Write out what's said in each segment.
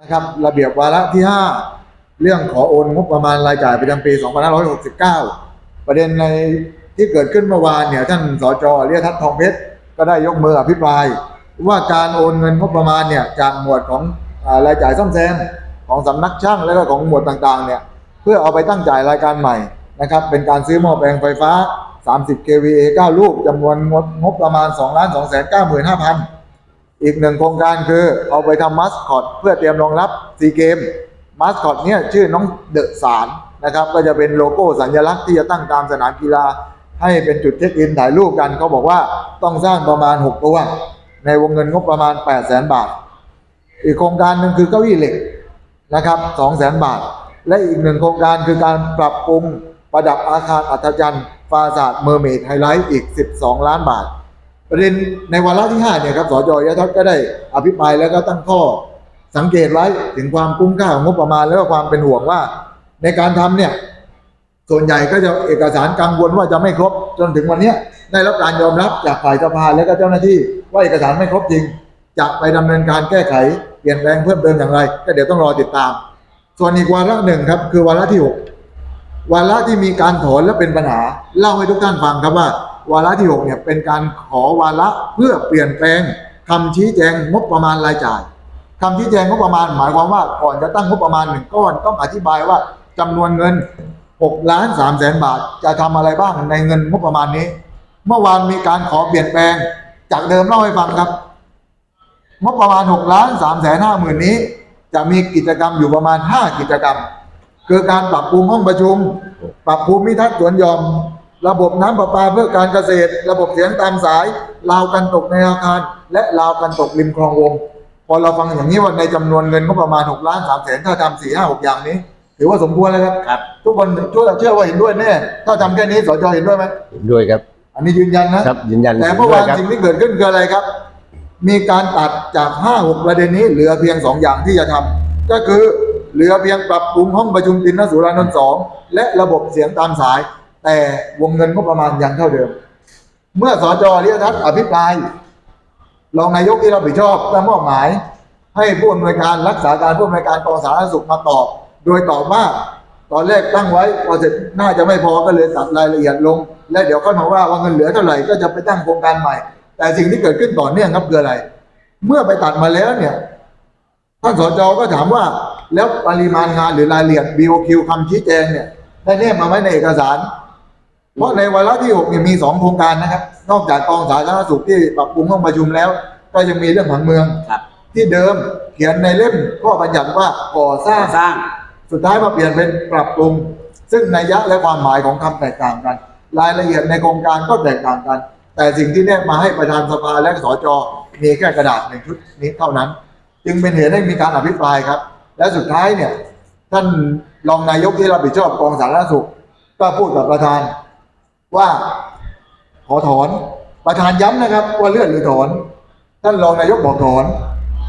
นะครับระเบียบวาระที่ 5 เรื่องขอโอนงบประมาณรายจ่ายประจำปี 2569 ประเด็นในที่เกิดขึ้นเมื่อวานเนี่ยท่านสจเรียทัศน์ทองเพชรก็ได้ยกมืออภิปราย ว่าการโอนเงินงบประมาณเนี่ยจากหมวดของรายจ่ายซ่อมแซมของสำนักช่างและก็ของหมวดต่างๆเนี่ยเพื่อเอาไปตั้งจ่ายรายการใหม่นะครับเป็นการซื้อหม้อแปลงไฟฟ้า 30 kVA 9 ลูกจำนวนงบงบประมาณ2 2 9 5 0 0 0 อีกหนึ่งโครงการคือเอาไปทำมัสคอตเพื่อเตรียมรองรับซีเกมมัสคอตเนี่ยชื่อน้องเดอะสารนะครับก็จะเป็นโลโก้สัญลักษณ์ที่จะตั้งตามสนามกีฬา ให้เป็นจุดเช็คอินถ่ายรูปกันเขาบอกว่าต้องสร้างประมาณ 6 ตัว ในวงเงินงบประมาณ 8 0 0 0 0 0บาท อีกโครงการหนึ่งคือเก้าอี้เหล็กนะครับ2 0 0 0 0 0บาท และอีกหนึ่งโครงการคือการปรับปรุงประดับอาคารอัศจรรย์ฟาสาดเมอร์เมดไฮไลท์อีก 12 ล้านบาท ประเด็นในวาระที่ 5 เนี่ยครับสจยทัศน์ก็ได้อภิปรายแล้วก็ตั้งข้อสังเกตไว้ถึงความคุ้มค่าของงบประมาณ แล้วก็ความเป็นห่วงว่า ในการทำเนี่ยส่วนใหญ่ก็จะเอกสารกังวลว่าจะไม่ครบจนถึงวันนี้ได้รับการยอมรับจากฝ่ายสภาและก็เจ้าหน้าที่ ว่าเอกสารไม่ครบจริง จะไปดำเนินการแก้ไขเปลี่ยนแปลงเพิ่มเติมอย่างไร ก็เดี๋ยวต้องรอติดตาม ส่วนอีกวาระหนึ่งครับ คือวาระที่หกวาระที่มีการถอนและเป็นปัญหาเล่าให้ทุกท่านฟังครับว่า วาระที่6เนี่ยเป็นการขอวาระเพื่อเปลี่ยนแปลงคำชี้แจงงบประมาณรายจ่ายคำชี้แจงงบประมาณหมายความว่าก่อนจะตั้งงบประมาณหนึ่งก้อนต้องอธิบายว่าจำนวนเงิน6ล้าน3แสนบาท จะทำอะไรบ้างในเงินงบประมาณนี้ เมื่อวานมีการขอเปลี่ยนแปลงจากเดิมเล่าให้ฟังครับงบประมาณ6ล้าน3แสนห้าหมื่นนี้ จะมีกิจกรรมอยู่ประมาณ 5 กิจกรรม คือการปรับปรุงห้องประชุม ปรับภูมิทัศน์สวนยอม ระบบน้ำประปาเพื่อการเกษตร ระบบเสียงตามสายราวกันตกในอาคาร และราวกันตกริมคลองวง พอเราฟังอย่างนี้ว่าในจำนวนเงินก็ประมาณ6ล้าน3แสนถ้าทำสี่ห้าหกอย่างนี้ ถือว่าสมควรแล้วครับ ครับ ทุกคนช่วยเชื่อว่าเห็นด้วยแน่ถ้าทำแค่นี้สจเห็นด้วยไหมเห็นด้วยครับ อันนี้ยืนยันนะครับยืนยันแต่เมื่อวานด้วยครับสิ่งที่เกิดขึ้นคืออะไรครับ มีการตัดจากห้าหกประเด็นนี้เหลือเพียงสองอย่างที่จะทำก็คือเหลือเพียงปรับปรุงห้องประชุมตินนสุรานนท์สองและระบบเสียงตามสาย แต่วงเงินก็ประมาณยังเท่าเดิม เมื่อสจเรียทัศน์อภิปรายรองนายกที่รับผิดชอบก็มอบหมาย ให้ผู้อำนวยการรักษาการผู้อำนวยการกองสาธารณสุขมาตอบ โดยตอบว่าตอนแรกตั้งไว้พอเสร็จน่าจะไม่พอก็เลยตัดรายละเอียดลง และเดี๋ยวค่อยมาว่าว่าเงินเหลือเท่าไหร่ก็จะไปตั้งโครงการใหม่ แต่สิ่งที่เกิดขึ้นต่อเนื่องครับคืออะไร เมื่อไปตัดมาแล้วเนี่ยท่านสจก็ถามว่าแล้วปริมาณงานหรือรายละเอียด BOQ คำชี้แจงเนี่ยได้แนบมาไว้ในเอกสาร เพราะในวาระที่6เนี่ยมีสองโครงการนะครับ นอกจากกองสาธารณสุขที่ปรับปรุงห้องประชุมแล้ว ก็ยังมีเรื่องผังเมืองครับ ที่เดิมเขียนในเล่มข้อบัญญัติว่าก่อสร้างสร้าง สุดท้ายมาเปลี่ยนเป็นปรับปรุง ซึ่งนัยยะและความหมายของคำแตกต่างกัน รายละเอียดในโครงการก็แตกต่างกัน แต่สิ่งที่แนบมาให้ประธานสภาและสจมีแค่กระดาษหนึ่งชุดนี้เท่านั้น จึงเป็นเหตุให้มีการอภิปรายครับ และสุดท้ายเนี่ยท่านรองนายกที่รับผิดชอบกองสาธารณสุข ก็พูดกับประธาน ว่าขอถอนประธานย้ำนะครับ ว่าเลื่อนหรือถอน ท่านรองนายกบอกถอน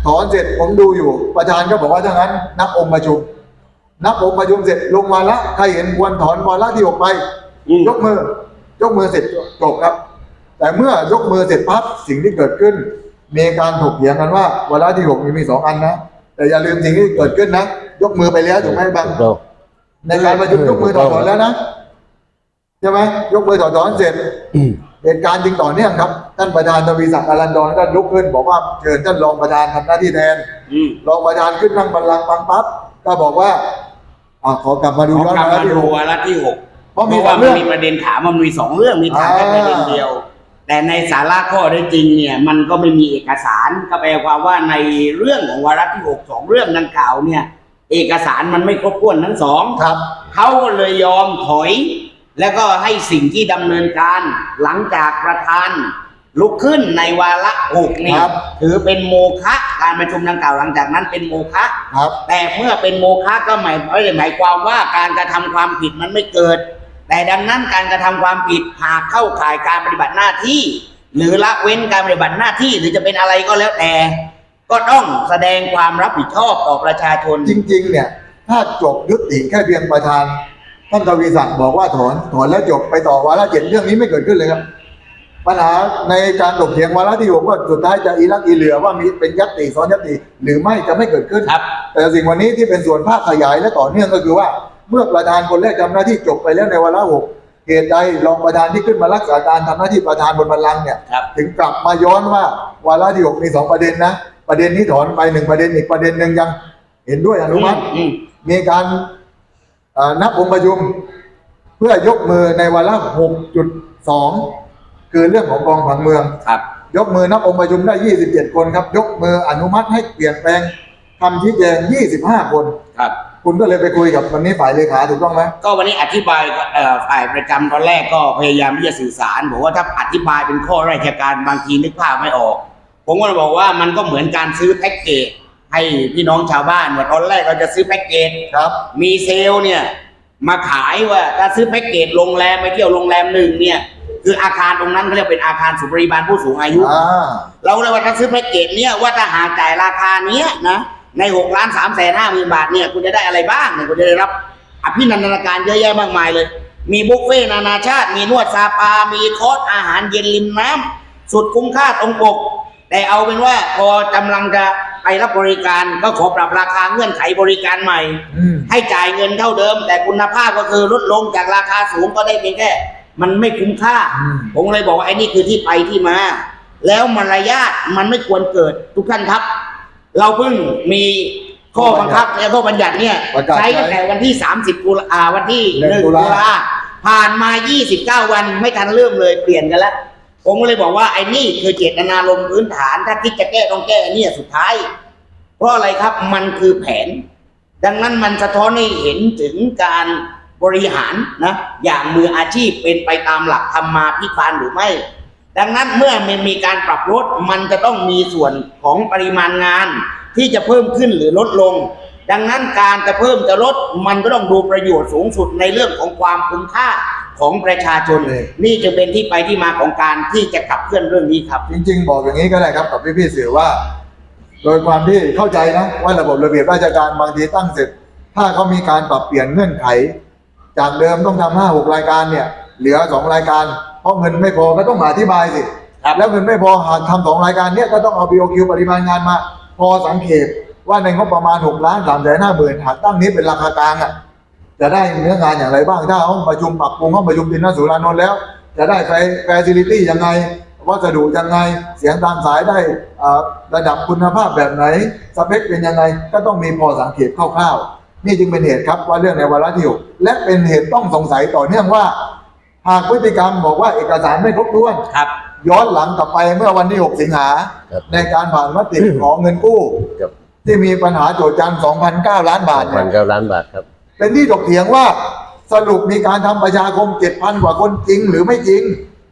ถอนเสร็จผมดูอยู่ ประธานก็บอกว่าถ้างั้น นับองค์ประชุม นับองค์ประชุมเสร็จลงวาระใครเห็นควรถอนวาระที่หกไปอืมยกมือยกมือเสร็จจบครับ แต่เมื่อยกมือเสร็จปั๊บสิ่งที่เกิดขึ้น มีการถกเถียงกันว่า วาระที่หกมีมีสองอันนะแต่อย่าลืมสิ่งที่เกิดขึ้นนะยกมือไปแล้วถูกไหมบางถูกต้องในการประชุมยกมือถอดถอนแล้วนะ ใช่ไหมยกมือถอดถอนเสร็จเหตุการณ์จึงต่อเนื่องครับ ท่านประธานทวีศักดิ์อรันดรก็ลุกขึ้น บอกว่าเชิญท่านรองประธานทำหน้าที่แทนอืมรองประธานขึ้นนั่งบัลลังก์ฟังปั๊บก็บอกว่าอ่าขอกลับมาดูขอย้อนกลับวาระมาที่ดูหกวาระที่หกเพราะมีว่าสองเรื่มันองมีประเด็นถามมันมีสองเรื่องมีถามแค่อ่าประเด็นเดียว แต่ในสาระข้อได้จริงเนี่ย มันก็ไม่มีเอกสารก็แปลความว่าในเรื่องของวาระที่หกสองเรื่องดังกล่าวเนี่ย เอกสารมันไม่ครบถ้วนทั้งสองครับเขาก็เลยยอมถอย แล้วก็ให้สิ่งที่ดำเนินการหลังจากประธาน ลุกขึ้นในวาระหกนี่ครับถือเป็นโมฆะการประชุมดังกล่าวหลังจากนั้นเป็นโมฆะครับ แต่เมื่อเป็นโมฆะก็หมายไม่ได้หมายความว่าการกระทำความผิดมันไม่เกิด แต่ดังนั้นการกระทำความผิดหากเข้าข่ายการปฏิบัติหน้าที่ หรือละเว้นการปฏิบัติหน้าที่หรือจะเป็นอะไรก็แล้วแต่ ก็ต้องแสดงความรับผิดชอบต่อประชาชน จริงๆเนี่ยถ้าจบยุติแค่เพียงประธาน ท่านทวีศักดิ์บอกว่าถอนถอนแล้วจบไปต่อวาระเจ็ดเรื่องนี้ไม่เกิดขึ้นเลยครับ ปัญหาในการถกเถียงวาระที่หกว่าสุดท้ายจะอีลักอีเหลือว่ามีเป็นยัตติซ้อนยัตติหรือไม่จะไม่เกิดขึ้นครับ แต่สิ่งวันนี้ที่เป็นส่วนภาคขยายและต่อเนื่องก็คือว่า เมื่อประธานคนแรกทำหน้าที่จบไปแล้วในวาระหกเหตุใดรองประธานที่ขึ้นมารักษาการทำหน้าที่ประธานบนบัลลังก์เนี่ยครับถึงกลับมาย้อนว่าวาระที่หกมีสองประเด็นนะ ประเด็นนี้ถอนไปหนึ่งประเด็นอีกประเด็นหนึ่งยัง เห็นด้วยอนุมัติอืมมีการเอ่อ นับองค์ประชุมเพื่อยกมือในวาระ6.2คือเรื่องของกองผังเมืองครับ ยกมือนับองค์ประชุมได้27คนครับ ยกมืออนุมัติให้เปลี่ยนแปลงคำชี้แจง25คนครับ คุณก็เลยไปคุยกับวันนี้ฝ่ายเลขาถูกต้องไหมก็วันนี้อธิบายเอ่อฝ่ายประจำตอนแรกก็พยายามที่จะสื่อสารบอกว่าถ้าอธิบายเป็นข้อราชการบางทีนึกภาพไม่ออก ผมก็เลยบอกว่ามันก็เหมือนการซื้อแพ็กเกจ ให้พี่น้องชาวบ้านว่าตอนแรกเราจะซื้อแพ็กเกจครับ มีเซลล์เนี่ยมาขายว่าถ้าซื้อแพ็กเกจโรงแรมไปเที่ยวโรงแรมหนึ่งเนี่ย คืออาคารตรงนั้นเขาเรียกเป็นอาคารสุบริบาลผู้สูงอายุ อ่า เราเลยว่าถ้าซื้อแพ็กเกจเนี่ยว่าถ้าหากจ่ายราคาเนี้ยนะในหกล้านสามแสนห้าหมื่นบาทเนี่ยคุณจะได้อะไรบ้างเนี่ยคุณจะได้รับอภินันทนาการเยอะแยะมากมายเลย มีบุฟเฟ่ต์นานาชาติ มีนวดซาปา มีคอร์สอาหารเย็นริมน้ำสุดคุ้มค่าตรงปกแต่เอาเป็นว่าพอกำลังจะ ไปรับบริการก็ขอปรับราคาเงื่อนไขบริการใหม่ อืม ให้จ่ายเงินเท่าเดิม แต่คุณภาพก็คือลดลงจากราคาสูงก็ได้เพียงแค่ มันไม่คุ้มค่า อืม ผมเลยบอกว่าไอ้นี่คือที่ไปที่มา แล้วมารยาทมันไม่ควรเกิดทุกท่านครับ เราเพิ่งมีข้อบังคับและข้อบัญญัติเนี่ยประกาศใช้ตั้งแต่วันที่ 30ตุลาวันที่หนึ่ง1ตุตุลา ลาผ่านมา 29 วันไม่ทันเริ่มเลยเปลี่ยนกันแล้ว ผมก็เลยบอกว่าไอ้นี่คือเจตนารมณ์พื้นฐาน ถ้าคิดจะแก้ต้องแก้ไอ้เนี่ยสุดท้าย เพราะอะไรครับมันคือแผน ดังนั้นมันสะท้อนให้เห็นถึงการบริหารนะอย่างมืออาชีพเป็นไปตามหลักธรรมาพิบาลหรือไม่ ดังนั้นเมื่อมันมีการปรับลดมันจะต้องมีส่วนของปริมาณงาน ที่จะเพิ่มขึ้นหรือลดลง ดังนั้นการจะเพิ่มจะลดมันก็ต้องดูประโยชน์สูงสุดในเรื่องของความคุ้มค่า ของประชาชนเลย นี่จะเป็นที่ไปที่มาของการที่จะขับเคลื่อนเรื่องนี้ครับ จริง ๆ บอกอย่างนี้ก็ได้ครับกับพี่ๆสื่อว่า โดยความที่เข้าใจนะว่าระบบระเบียบราชการบางทีตั้งเสร็จ ถ้าเขามีการปรับเปลี่ยนเงื่อนไข จากเดิมต้องทำห้าหกรายการเนี่ย เหลือสองรายการ เพราะเงินไม่พอก็ต้องมาอธิบายสิแล้วเงินไม่พอหากทำสองรายการเนี่ยก็ต้องเอา BOQ ปริมาณงานมา พอสังเกตว่าในงบประมาณ6ล้าน3แสนห้าหมื่นหากตั้งนี้เป็นราคากลางอะ จะได้เนื้องานอย่างไรบ้างถ้าห้องประชุมปรับปรุงห้องประชุมดินนสุรานนท์แล้ว จะได้ไฟแฟซิลิตี้ยังไงวัสดุยังไงเสียงตามสายได้อ่าระดับคุณภาพแบบไหนสเปคเป็นยังไงก็ต้องมีพอสังเกตคร่าวๆ นี่จึงเป็นเหตุครับว่าเรื่องในวาระที่หกและเป็นเหตุต้องสงสัยต่อเนื่องว่า หากพฤติกรรมบอกว่าเอกสารไม่ครบถ้วนครับย้อนหลังกลับไปเมื่อวันที่ 6 สิงหาครับในการผ่านมติของเงินกู้กับที่มีปัญหาโจทย์จันทร์2,009 ล้านบาทพัเนี่นยเก้าล้านบาทครับ เป็นที่ถกเถียงว่าสรุปมีการทำประชาคม7,000กว่าคนจริงหรือไม่จริง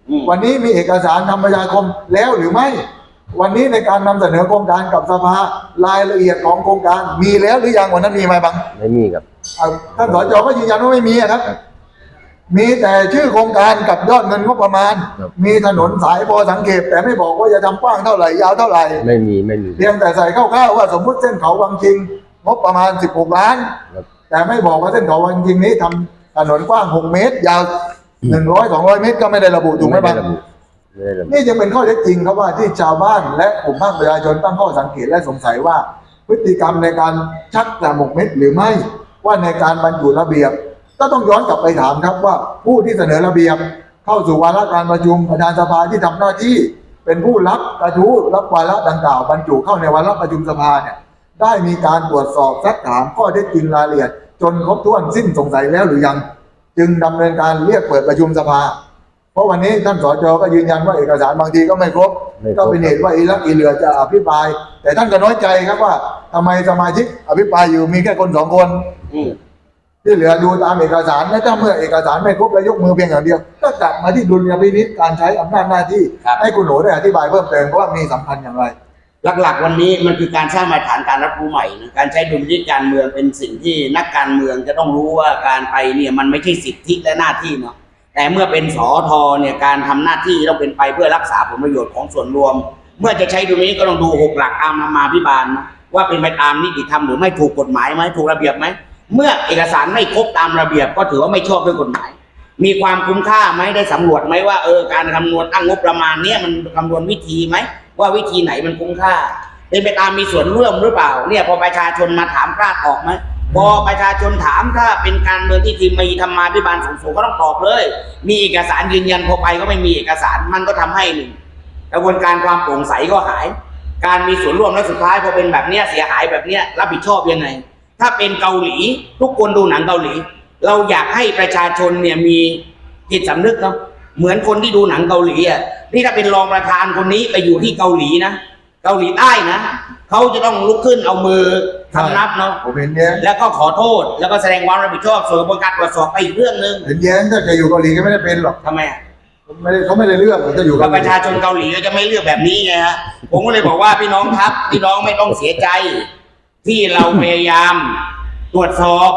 อืมวันนี้มีเอกสารทำประชาคมแล้วหรือไม่ วันนี้ในการนำเสนอโครงการกับสภารายละเอียดของโครงการมีแล้วหรือยังวันนั้นมีไหมบังไม่มีครับอะท่านสจก็ยืนยันว่าไม่มีอะครับครับ มีแต่ชื่อโครงการกับยอดเงินงบประมาณครับมีถนนสายพอสังเกต แต่ไม่บอกว่าจะทำกว้างเท่าไหร่ยาวเท่าไหร่ไม่มีไม่มีเพียงแต่ใส่คร่าวๆว่าสมมุติเส้นเขาวังชิงงบประมาณ 16 ล้านครับ แต่ไม่บอกว่าเส้นเขาวังชิงนี้ทำถนนกว้าง6เมตร ยาว100 200เมตรก็ไม่ได้ระบุถูกไหมบ้างด้ระบุไม่ได้ระบุนี่จึงเป็นข้อเท็จจริงครับว่าที่ชาวบ้านและกลุ่มภาคประชาชนตั้งข้อสังเกตและสงสัยว่า พฤติกรรมในการชักแต่หมกเม็ดหรือไม่ว่าในการบรรจุระเบียบ ก็ต้องย้อนกลับไปถามครับว่าผู้ที่เสนอระเบียบ เข้าสู่วาระการประชุมประธานสภาที่ทำหน้าที่ เป็นผู้รับกระทู้รับวาระดังกล่าวบรรจุเข้าในวาระประชุมสภาเนี่ย ได้มีการตรวจสอบซักถามข้อเท็จจริงรายละเอียด จนครบถ้วนสิ้นสงสัยแล้วหรือยัง จึงดำเนินการเรียกเปิดประชุมสภา เพราะวันนี้ท่านสจก็ยืนยันว่าเอกสารบางทีก็ไม่ครบไม่ครบก็เป็นเหตุว่าอีลักอีเหลือจะอภิปราย แต่ท่านก็น้อยใจครับว่าทำไมสมาชิกอภิปรายอยู่มีแค่คนสองคนอืมที่เหลือดูตามเอกสารและถ้าเมื่อเอกสารไม่ครบแล้วยกมือเพียงอย่างเดียว ก็กลับมาที่ดุลยพินิจการใช้อำนาจหน้าที่ครับให้คุณโหนูได้อธิบายเพิ่มเติมว่ามีสำคัญอย่างไร หลักๆ วันนี้มันคือการสร้างมาตรฐานการรับรู้ใหม่นะการใช้ดุลพินิจการเมืองเป็นสิ่งที่นักการเมืองจะต้องรู้ว่าการไปเนี่ยมันไม่ใช่สิทธิและหน้าที่เนาะแต่เมื่อเป็นสอทอเนี่ยการทำหน้าที่ต้องเป็นไปเพื่อรักษาผลประโยชน์ของส่วนรวม เมื่อจะใช้ดุลพินิจก็ต้องดูหกหลักตามธรรมาภิบาลนะว่าเป็นไปตามนิติธรรมหรือไม่ถูกกฎหมายไหมถูกระเบียบไหมเมื่อเอกสารไม่ครบตามระเบียบก็ถือว่าไม่ชอบด้วยกฎหมาย มีความคุ้มค่าไหมได้สำรวจไหมว่าเออการคำนวณตั้งงบประมาณเนี้ยมันคำนวณวิธีไหม ว่าวิธีไหนมันคุ้มค่าเป็นไปตามมีส่วนร่วมหรือเปล่า เนี่ยพอประชาชนมาถามกล้าตอบไหมพอประชาชนถามถ้าเป็นการเมืองที่ทีมมีธรรมาภิบาลสูงๆก็ต้องตอบเลย มีเอกสารยืนยันพอไปก็ไม่มีเอกสารมันก็ทำให้หนึ่งกระบวนการความโปร่งใสก็หาย การมีส่วนร่วมและสุดท้ายพอเป็นแบบเนี้ยเสียหายแบบเนี้ยรับผิดชอบยังไง ถ้าเป็นเกาหลีทุกคนดูหนังเกาหลี เราอยากให้ประชาชนเนี่ยมีจิตสำนึกเนาะ เหมือนคนที่ดูหนังเกาหลีอะนี่ถ้าเป็นรองประธานคนนี้ไปอยู่ที่เกาหลีนะเกาหลีใต้นะเขาจะต้องลุกขึ้นเอามือทำนับเนาะผมเห็นแย้งแล้วก็ขอโทษ แล้วก็แสดงความรับผิดชอบส่วนกระบวนการตรวจสอบไปอีกเรื่องหนึ่งเห็นแย้งถ้าจะอยู่เกาหลีก็ไม่ได้เป็นหรอกทำไมอะไม่ได้เขาไม่ได้เลือกหรอกจะอยู่ก็เกาหปลีระชาชนเกาหลีก็จะไม่เลือกแบบนี้ไงฮะผมก็เลยบอกว่าพี่น้องครับ พี่น้องไม่ต้องเสียใจ ที่เราพยายามตรวจสอบ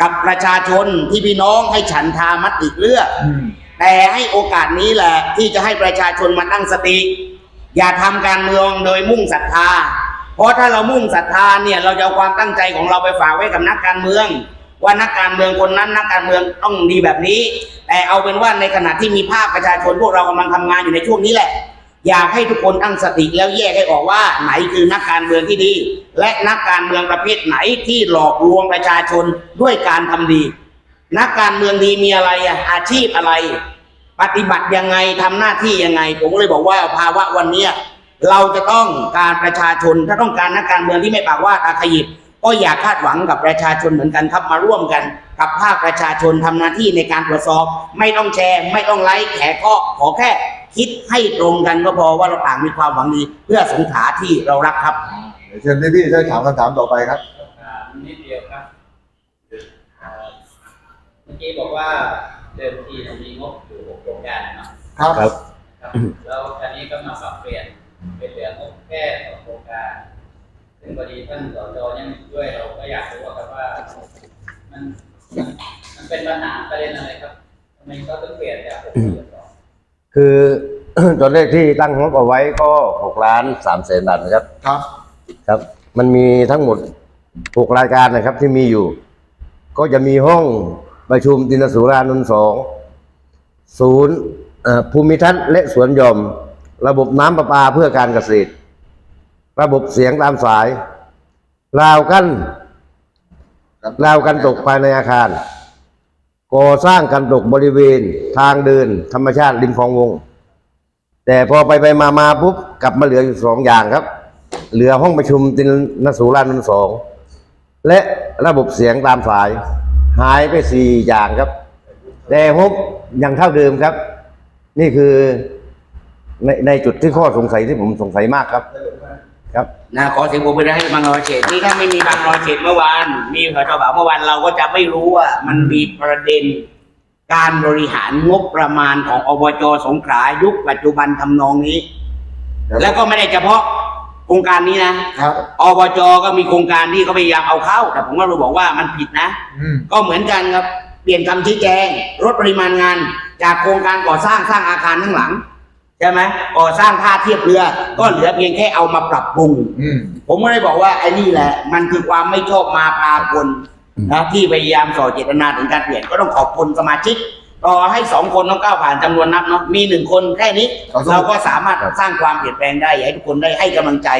กับประชาชนที่พี่น้องให้ฉันทามติเลือกอืม แต่ให้โอกาสนี้แหละที่จะให้ประชาชนมาตั้งสติ อย่าทำการเมืองโดยมุ่งศรัทธา เพราะถ้าเรามุ่งศรัทธาเนี่ยเราจะเอาความตั้งใจของเราไปฝากไว้กับนักการเมือง ว่านักการเมืองคนนั้นนักการเมืองต้องดีแบบนี้ แต่เอาเป็นว่าในขณะที่มีภาคประชาชนพวกเรากำลังทำงานอยู่ในช่วงนี้แหละ อยากให้ทุกคนตั้งสติแล้วแยกให้ออกว่าไหนคือนักการเมืองที่ดี และนักการเมืองประเภทไหนที่หลอกลวงประชาชนด้วยการทำดี นักการเมืองดีมีอะไรอะอาชีพอะไร ปฏิบัติยังไงทำหน้าที่ยังไง ผมก็เลยบอกว่าภาวะวันเนี้ยเราจะต้องการประชาชน ถ้าต้องการนักการเมืองที่ไม่ปากว่าตาขยิบก็อย่าคาดหวังกับประชาชนเหมือนกันครับมาร่วมกัน กับภาคประชาชนทำหน้าที่ในการตรวจสอบ ไม่ต้องแชร์ ไม่ต้องไลค์แขกก็ขอแค่ คิดให้ตรงกันก็พอว่าเราต่างมีความหวังดี เพื่อสงขลาที่เรารักครับเดี๋ยวเชิญพี่พี่ๆได้ถามคำถามต่อไปครับอ่านิดเดียวครับอ่าเมื่อกี้บอกว่าเดิมทีเนี่ยมีงบอยู่หกโครงการเนาะครับครับ ครับ แล้วคราวนี้ก็มาปรับเปลี่ยนเป็นเหลืองบแค่สองโครงการ ซึ่งพอดีท่านสจยังอยู่ด้วยเราก็อยากรู้ครับว่ามันมันมันเป็นปัญหาประเด็นอะไรครับทำไมเขาต้องเปลี่ยนจากหกเหลือสองคือตัวเลขที่ตั้งงบเอาไว้ก็หกล้านสามแสนบาทนะครับ ครับ ครับ มันมีทั้งหมดหกรายการนะครับที่มีอยู่ ก็จะมีห้อง ประชุมตินสุรานนท์สองศูนย์เอ่อภูมิทัศน์และสวนหย่อม ระบบน้ำประปาเพื่อการเกษตร ระบบเสียงตามสาย ราวกั้นครับราวกันตกภายในอาคาร ก่อสร้างกันตกบริเวณทางเดินธรรมชาติริมคลองวง แต่พอไปไปมามาปุ๊บกลับมาเหลืออยู่สองอย่างครับ เหลือห้องประชุมตินนสูรานนท์สองและระบบเสียงตามสาย หายไปสี่อย่างครับ แต่งบยังเท่าเดิมครับ นี่คือในในจุดที่ข้อสงสัยที่ผมสงสัยมากครับ ครับนะขอเสียงผมไปให้บางรอยเฉดนี่ถ้าไม่มีบางรอยเฉดเมื่อวาน มีสจบ่าวเมื่อวานเราก็จะไม่รู้ว่ามันมีประเด็น การบริหารงบประมาณของอบจสงขลายุคปัจจุบันทำนองนี้ แล้วก็ไม่ได้เฉพาะโค รงการนี้นะครับ อบจก็มีโครงการที่เขาพยายามเอาเข้า แต่ผมก็รู้บอกว่ามันผิดนะ อืม ก็เหมือนกันครับ เปลี่ยนคำชี้แจงลดปริมาณงาน จากโครงการก่อสร้างสร้างอาคารข้างหลังใช่ไหมก่อสร้างท่าเทียบเรือ ก็เหลือเพียงแค่เอามาปรับปรุง อืม ผมก็เลยบอกว่าไอ้นี่แหละ มันคือความไม่ชอบมาพากลนะที่พยายามส่อเจตนาถึงการเปลี่ยนก็ต้องขอบคุณสมาชิก ต่อให้สองคนต้องก้าวผ่านจำนวนนับเนาะมีหนึ่งคนแค่นี้เราก็สามารถสร้างความเปลี่ยนแปลงได้อยากให้ทุกคนได้ให้กำลังใจ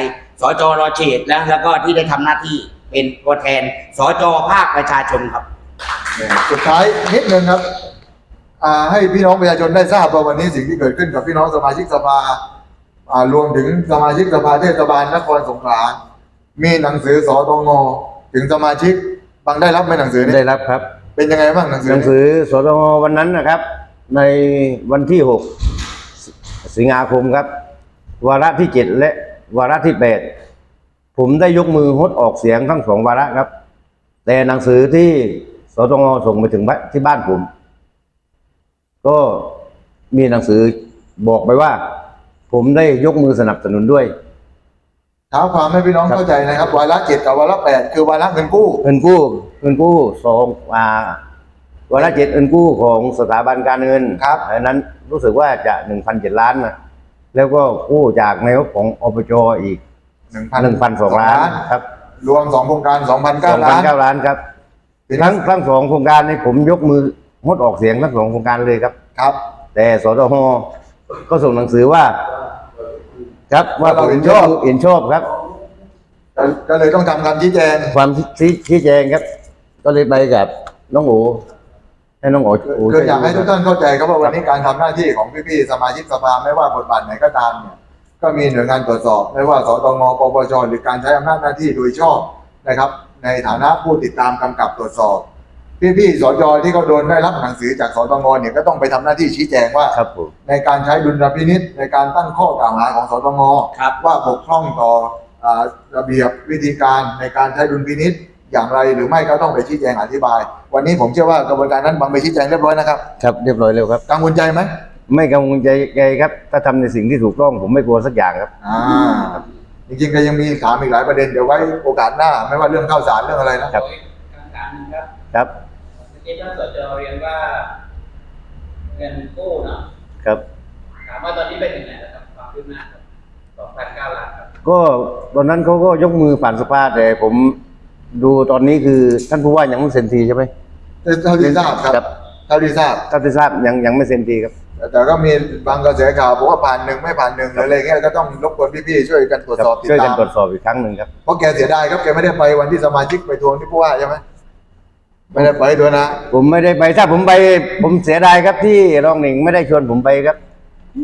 สจรอเฉดแล้วแล้วก็ที่ได้ทำหน้าที่เป็นตัวแทนสจภาคประชาชนครับเนี่ยสุดท้ายนิดนึงครับอ่าให้พี่น้องประชาชนได้ทราบว่าวันนี้สิ่งที่เกิดขึ้นกับพี่น้องสมาชิกสภาอ่ารวมถึงสมาชิกสภาเทศบาลนครสงขลา มีหนังสือสตงถึงสมาชิกบางได้รับไหมหนังสือนี้ได้รับครับ เป็นยังไงบ้างหนังสือหนังสือสตงวันนั้นนะครับ ในวันที่ 6 สิงหาคมครับ วาระที่ 7 และวาระที่ 8 ผมได้ยกมือฮดออกเสียงทั้งสองวาระครับ แต่หนังสือที่สตงส่งไปถึงที่บ้านผม ก็มีหนังสือบอกไปว่า ผมได้ยกมือสนับสนุนด้วย ท้าความให้พี่น้องเข้าใจนะครับ วาระเจ็ดกับวาระแปดคือวาระเงินกู้ เงินกู้เงินกู้สองอ่าวาระเจ็ดเงินกู้ของสถาบันการเงินครับอันนั้นรู้สึกว่าจะหนึ่งพันเจ็ดล้านนะแล้วก็กู้จากในงบของอบจอีกหนึ่งพันหนึ่งพันสองล้านครับ รวมสองโครงการสองพันสเก้าองพัล้านนเก้าล้านครับทีนี้ทั้งทั้งสองโครงการนี้ผมยกมืองดออกเสียงทั้งสองโครงการเลยครับ ครับ แต่สตหก็ส่งหนังสือว่า ครับว่าว่าเราผมเห็นชอบเห็นชอบครับก็ก็เลยต้องทำคำชี้แจง ความชี้ชี้แจงครับ ก็เลยไปกับน้องโอให้น้องโอโคืออยากให้ทุกท่านเข้าใจครับว่าวันนี้การทำหน้าที่ของพี่ๆสมาชิกสภาไม่ว่าบทบาทไหนก็ตามเนี่ยก็มีหน่วยงานตรวจสอบ ไม่ว่าสตงปปชหรือการใช้อำนาจหน้าที่โดยชอบนะครับ ในฐานะผู้ติดตามกำกับตรวจสอบ พี่ๆสจที่เขาโดนได้รับหนังสือจากสตงเนี่ยก็ต้องไปทำหน้าที่ชี้แจงว่า ครับผม ในการใช้ดุลพินิษในการตั้งข้อกล่าวหาของสตงครับว่าบกพร่องต่ออ่าระเบียบวิธีการในการใช้ดุลพินิษอย่างไรหรือไม่ก็ต้องไปชี้แจงอธิบาย วันนี้ผมเชื่อว่ากระบวนการนั้นบางไปชี้แจงเรียบร้อยนะครับครับเรียบร้อยแล้วครับ กังวลใจไหมไม่กังวลใจใจครับ ถ้าทำในสิ่งที่ถูกต้องผมไม่กลัวสักอย่างครับ อ่าจริงๆก็ยังมีถามอีกหลายประเด็นเดี๋ยวไว้โอกาสหน้า ไม่ว่าเรื่องข้าวสารเรื่องอะไรนะครับโดยคำถามหนึงครับ ครับ เมื่อกี้ท่านสจเรียนว่าเงินกู้เนาะครับถามว่าตอนนี้ไปถึงไหนแล้วครับความคืบหน้าครับสองพันเก้าล้านครับก็ตอนนั้นเขาก็ยกมือผ่านสภาแต่ผมดูตอนนี้คือท่านผู้ว่ายังไม่เซ็นทีใช่ไหมเท่าที่ทราบครับครับเท่าที่ทราบท่านที่ทราบยังยังไม่เซ็นทีครับ แต่ก็มีบางกระแสข่าวบอกว่าผ่านหนึ่งไม่ผ่านหนึ่งหรืออะไรเงี้ยก็ต้องรบกวนพี่ๆช่วยกันตรวจสอบติดช่วยกัตานมตรวจสอบอีกครั้งหนึ่งครับเพราะแกเสียดายครับแกไม่ได้ไปวันที่สมาชิกไปทวงที่ผู้ว่าใช่ไหม ไม่ได้ไปด้วยนะ ผมไม่ได้ไปถ้าผมไป ผมเสียดายครับที่รองหนิงไม่ได้ชวนผมไปครับ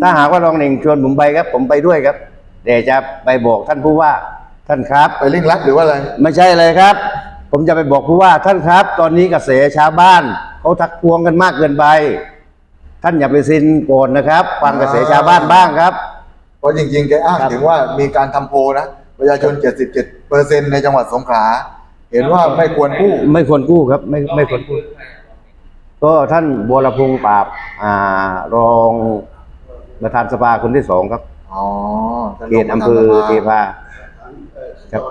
ถ้าหากว่ารองหนิงชวนผมไปครับ ผมไปด้วยครับแต่จะไปบอกท่านผู้ว่า ท่านครับ ไปเร่งรัดหรือว่าอะไร ไม่ใช่เลยครับ ผมจะไปบอกผู้ว่าท่านครับ ตอนนี้กระแสชาวบ้านเขาทักทวงกันมากเกินไป ท่านอย่าไปซินโกรธนะครับฟังกระแสชาวบ้านบ้างครับเพราะจริงๆแกอ้างครับถึงว่ามีการทำโพลนะประชาชน 77เปอร์เซ็นในจังหวัดสงขลา เห็นว่าไม่ควรกู้ ไม่ควรกู้ครับ ไม่ไม่ควรกู้ ก็ท่านบัวรพงษ์ปราบ อ่ารองประธานสภาคนที่สองครับอ๋อท่านเขตอำเภอเทพาครับ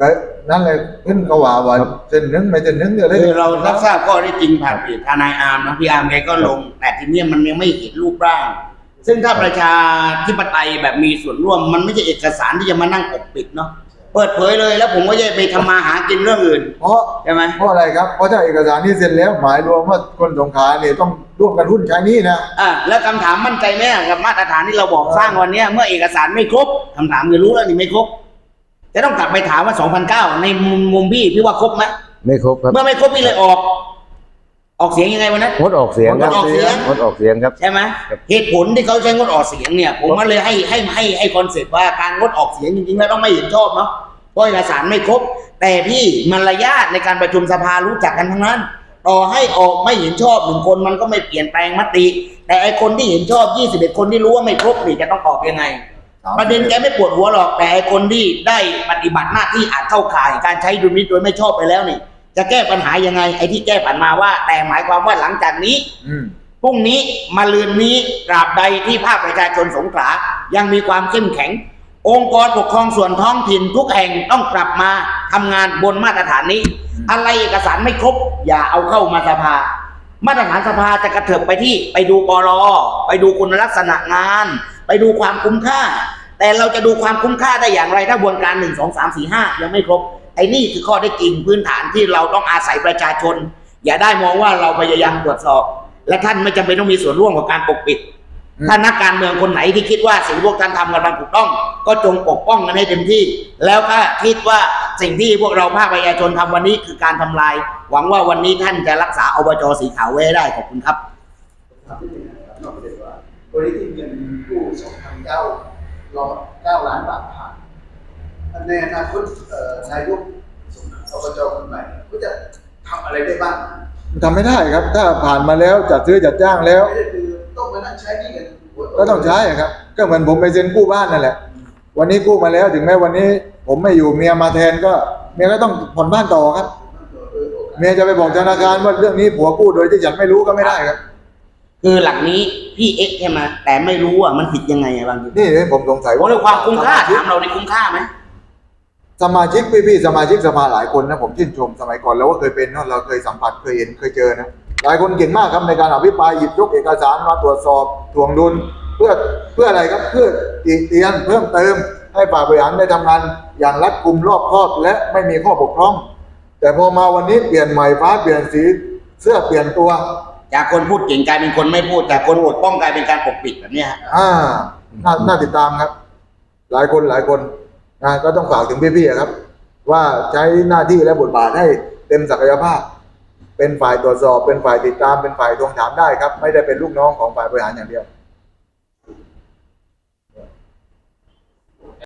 ก็นั่นเลยขึ้นก็ว่าว่าเส้นหนึงไม่เส้นหนึงเดี๋ยวเลยคือเรารับทราบข้อได้จริงผ่านเพจทนายอาร์มนะพี่อาร์มแกก็ลง แต่ทีเนี้ยมันยังไม่เห็นรูปร่าง ซึ่งถ้าประชาธิปไตยแบบมีส่วนร่วม มันไม่ใช่เอกสารที่จะมานั่งปกปิดเนาะเปิดเผยเลยแล้วผมก็จะไปทำมาหากินเรื่องอื่นเพราะใช่ไหมเพราะอะไรครับ เพราะถ้าเอกสารที่เซ็นแล้วหมายรวมว่าคนสงขลาเนี่ยต้องร่วมกันหุ้นใช้หนี้นะ อ่าแล้วคำถามมั่นใจไหมกับมาตรฐานที่เราบอกสร้างวันเนี้ยเมื่อเอกสารไม่ครบคำถามคือรู้แล้วนี่ไม่ครบจะต้องกลับไปถามว่า2009ในมุมมุมพี่พี่ว่าครบไหมไม่ครบครับ เมื่อไม่ครบพี่เลยออก ออกเสียงยังไงวันนั้น งดออกเสียงครับงดออกเสียง งดออกเสียงครับ ใช่ไหมครับ เหตุผลที่เขาใช้งดออกเสียงเนี่ย ผมก็เลยให้ให้ให้ให้คอนเซ็ปต์ว่าการงดออกเสียงจริงๆแล้วต้องไม่เห็นชอบเนาะเพราะเอกสารไม่ครบ แต่พี่มารยาทในการประชุมสภารู้จักกันทั้งนั้น ต่อให้ออกไม่เห็นชอบหนึ่งคนมันก็ไม่เปลี่ยนแปลงมติ แต่ไอคนที่เห็นชอบ21คนที่รู้ว่าไม่ครบนี่จะต้องตอบยังไง ประเด็นแกไม่ปวดหัวหรอกแต่ไอ้คนที่ได้ปฏิบัติหน้าที่อาจเข้าข่าย การใช้ดุลพินิจโดยไม่ชอบไปแล้วนี่ จะแก้ปัญหายังไง ไอ้ที่แก้ผ่านมาว่า แต่หมายความว่าหลังจากนี้ อืม พรุ่งนี้มาลืนนี้ตราบใดที่ภาคประชาชนสงขลายังมีความเข้มแข็ง องค์กรปกครองส่วนท้องถิ่นทุกแห่งต้องกลับมาทำงานบนมาตรฐานนี้ อะไรเอกสารไม่ครบ อย่าเอาเข้ามาสภา มาตรฐานสภาจะกระเถิบไปที่ไปดูปลไปดูคุณลักษณะงาน ไปดูความคุ้มค่า แต่เราจะดูความคุ้มค่าได้อย่างไรถ้าบวนการหนึ่งสองสามสี่ห้ายังไม่ครบ ไอ้นี่คือข้อได้จริงพื้นฐานที่เราต้องอาศัยประชาชน อย่าได้มองว่าเราพยายามตรวจสอบ และท่านไม่จำเป็นต้องมีส่วนร่วมกับการปกปิดอืมถ้านักการเมืองคนไหนที่คิดว่าสิ่งที่พวกท่านทำกันมันถูกต้อง ก็จงปกป้องกันให้เต็มที่ แล้วก็คิดว่าสิ่งที่พวกเราภาคประชาชนทำวันนี้คือการทำลาย หวังว่าวันนี้ท่านจะรักษาอบจสีขาวไว้ให้ได้ขอบคุณครับถามนิดนึงนะครับนอกประเด็นว่าวันนี้ที่เงินกู้สองพันเก้าร้อยเก้าล้านบาทผ่านในอนาคตเอ่อ นายกสมอบจคนใหม่ก็จะทำอะไรได้บ้างทำไม่ได้ครับ ถ้าผ่านมาแล้วจัดซื้อจัดจ้างแล้วไม่ได้คือต้องมานั่งใช้หนี่กันหัวโก็ต้องใช้อะครับ ก็เหมือนผมไปเซ็นกู้บ้านนั่นแหละ วันนี้กู้มาแล้วถึงแม้วันนี้ ผมไม่อยู่เมียมาแทนก็เมียก็ต้องผ่อนบ้านต่อครับเออโอเคเมียจะไปบอกธนาคารว่าเรื่องนี้ผัวกู้โดยที่ฉันไม่รู้ก็ไม่ได้ครับ คือหลังนี้พี่เอ็กซ์ใช่ไหมแต่ไม่รู้ว่ามันผิดยังไงอะบางทีนี่ผมสงสัยว่าว่าเรื่องความคุ้มค่าถามเราในคุ้มค่าไหม สมาชิกพี่ๆสมาชิกสภาหลายคนนะผมชื่นชมสมัยก่อนแล้วว่าเคยเป็นเนอะเราเคยสัมผัสเคยเห็นเคยเจอนะหลายคนเก่งมากครับในการอภิปรายหยิบยกเอกสารมาตรวจสอบทวงดุล เพื่อเพื่ออะไรครับเพื่อติเตียนเพิ่มเติม ให้ฝ่ายบริหารได้ทำงานอย่างรัดกุมรอบคอบและไม่มีข้อบกพร่อง แต่พอมาวันนี้เปลี่ยนใหม่ฟ้าเปลี่ยนสีเสื้อเปลี่ยนตัว จากคนพูดเก่งกลายเป็นคนไม่พูดจากคนปกป้องกลายเป็นการปกปิดแบบเนี้ยฮะอ่าน่าน่าติดตามครับ หลายคนหลายคน นะก็ต้องฝากถึงพี่ๆครับ ว่าใช้หน้าที่และบทบาทให้เต็มศักยภาพ เป็นฝ่ายตรวจสอบ เป็นฝ่ายติดตามเป็นฝ่ายทวงถามได้ครับ ไม่ได้เป็นลูกน้องของฝ่ายบริหารอย่างเดียว